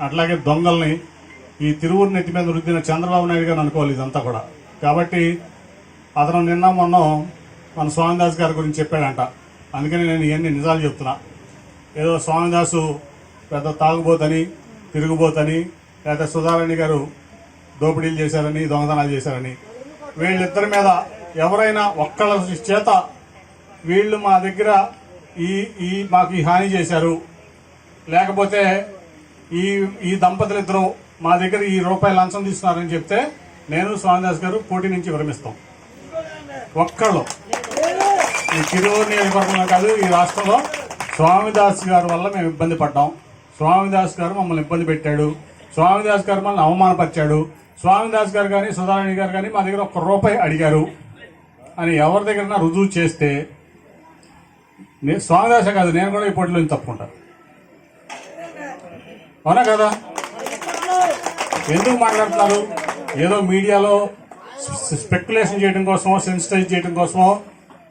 అట్లాగే దొంగల్ని ఈ తిరువురు నెత్తి మీద రుద్దిన చంద్రబాబు నాయుడు గారు అనుకోవాలి ఇదంతా కూడా. కాబట్టి అతను నిన్న మొన్న మన స్వామిదాస్ గారి గురించి చెప్పాడంట. అందుకని నేను ఇవన్నీ నిజాలు చెప్తున్నా. ఏదో స్వామిదాసు పెద్ద తాగుబోతని తిరుగుబోతని లేదా సుధారాణి గారు దోపిడీలు చేశారని దొంగతనాలు చేశారని. వీళ్ళిద్దరి మీద ఎవరైనా ఒక్కళ్ళ చేత వీళ్ళు మా దగ్గర ఈ ఈ మాకు ఈ హాని చేశారు. లేకపోతే ఈ ఈ దంపతులు ఇద్దరు మా దగ్గర ఈ రూపాయి లంచం తీసుకున్నారని చెప్తే నేను స్వామిదాస్ గారు పోటీ నుంచి విరమిస్తాం. ఒక్కళ్ళు. ఈ చిరువురు నియోజకవర్గంలో కాదు ఈ రాష్ట్రంలో స్వామిదాస్ గారి వల్ల మేము ఇబ్బంది పడ్డాం. స్వామిదాస్ గారు మమ్మల్ని ఇబ్బంది పెట్టాడు. స్వామిదాస్ గారు మమ్మల్ని అవమానపరిచాడు. స్వామిదాస్ గారు కానీ సుధారాణి గారు కానీ మా దగ్గర ఒక్క రూపాయి అడిగారు. అని ఎవరి దగ్గర రుజువు చేస్తే నేను స్వామిదాసే కాదు నేను కూడా ఈ పోటీలో నుంచి తప్పుకుంటాను అవునా కదా? ఎందుకు మాట్లాడుతున్నారు? ఏదో మీడియాలో స్పెక్యులేషన్ చేయడం కోసమో సెన్సిటైజ్ చేయడం కోసమో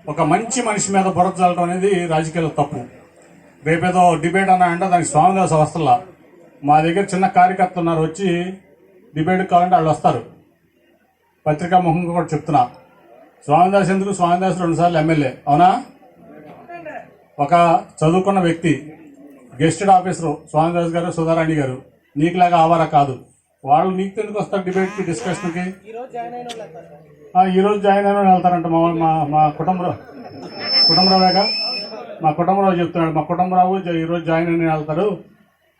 ఒక మంచి మనిషి మీద బుర్ర చల్లడం అనేది రాజకీయాల్లో తప్పు. రేపేదో డిబేట్ అన్నా అంటే దానికి స్వామిదాస్ అవస్థలా మా దగ్గర చిన్న కార్యకర్త ఉన్నారు వచ్చి డిబేట్ కావాలంటే వాళ్ళు వస్తారు. పత్రికా ముఖంగా కూడా చెప్తున్నా. స్వామిదాస్ ఎందుకు? స్వామిదాస్ రెండుసార్లు ఎమ్మెల్యే. అవునా? ఒక చదువుకున్న వ్యక్తి గెస్టెడ్ ఆఫీసరు స్వామిదాస్ గారు సుధారాణి గారు నీకులాగా ఆవారా కాదు. వాళ్ళు నీకు ఎందుకు వస్తారు డిబేట్కి డిస్కషన్కి ఆ, ఈ రోజు జాయిన్ అయిన వెళ్తారంట మా మా మా కుటుంబరావు. కుటుంబరావుగా? మా కుటుంబరావు చెప్తున్నాడు మా కుటుంబరావు ఈ రోజు జాయిన్ అయిన వెళ్తారు.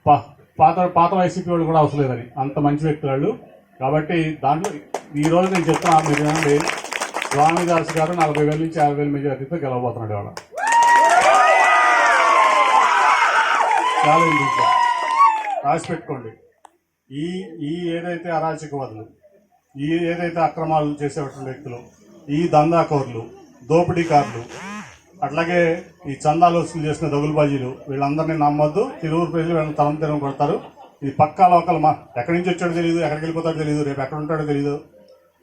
పా- పాత పాత వైసీపీ వాళ్ళు కూడా అవసరం లేదని. అంత మంచి వ్యక్తులు వాళ్ళు. కాబట్టి దాంట్లో ఈ రోజు నేను చెప్తాను మీరు ఏమండి స్వామిదాస్ గారు నలభై వేల నుంచి యాభై వేల మెజారిటీతో గెలవబోతున్నాడు ఇవాళ. చాలా ఇందుకు రాసి పెట్టుకోండి ఈ ఈ ఏదైతే అరాచకవాదులు ఈ ఏదైతే అక్రమాలు చేసేటువంటి వ్యక్తులు ఈ దందాకోర్లు దోపిడీకారులు అట్లాగే ఈ చందాలు వసూలు చేసిన దగులుబాజీలు వీళ్ళందరినీ నమ్మొద్దు. తిరువురు ప్రజలు వీళ్ళని తలం తిరం కొడతారు. ఇది పక్కా లోకల్ మా ఎక్కడి నుంచి వచ్చాడో తెలియదు ఎక్కడికి వెళ్ళిపోతాడో తెలియదు రేపు ఎక్కడ ఉంటాడో తెలియదు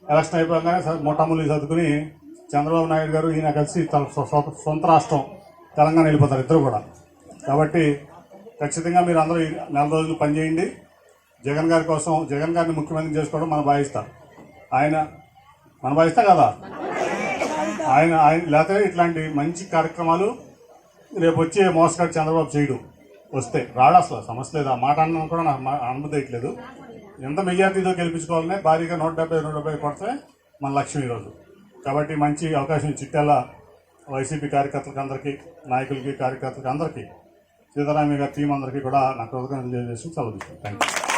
ఎలక్షన్ అయిపోగానే మొట్టమూలి చదువుకుని చంద్రబాబు నాయుడు గారు ఈయన కలిసి తన సొంత రాష్ట్రం తెలంగాణ వెళ్ళిపోతారు ఇద్దరు కూడా. కాబట్టి ఖచ్చితంగా మీరు అందరూ నెల రోజులు పనిచేయండి. జగన్ గారి కోసం జగన్ గారిని ముఖ్యమంత్రి చేసుకోవడం మన భావిస్తాం ఆయన మన భావిస్తాం కదా? ఆయన ఆయన లేకపోతే ఇట్లాంటి మంచి కార్యక్రమాలు రేపు వచ్చే మోసగాడు చంద్రబాబు చేయడు. వస్తే రాడు అసలు సమస్య లేదు. ఆ మాట అన్న కూడా నాకు అనుమతియట్లేదు ఎంత మెజార్టీతో గెలిపించుకోవాలనే భారీగా నూట డెబ్బై నూట డెబ్బై కొడితే మన లక్ష్యం ఈరోజు కాబట్టి మంచి అవకాశం చిట్టాల వైసీపీ కార్యకర్తలకు అందరికీ నాయకులకి కార్యకర్తలకు అందరికీ సీతారామయ్య గారి టీం అందరికీ కూడా నా కృతజ్ఞతలు తెలియజేసి సెలవు తీసుకుంటాను. Thank you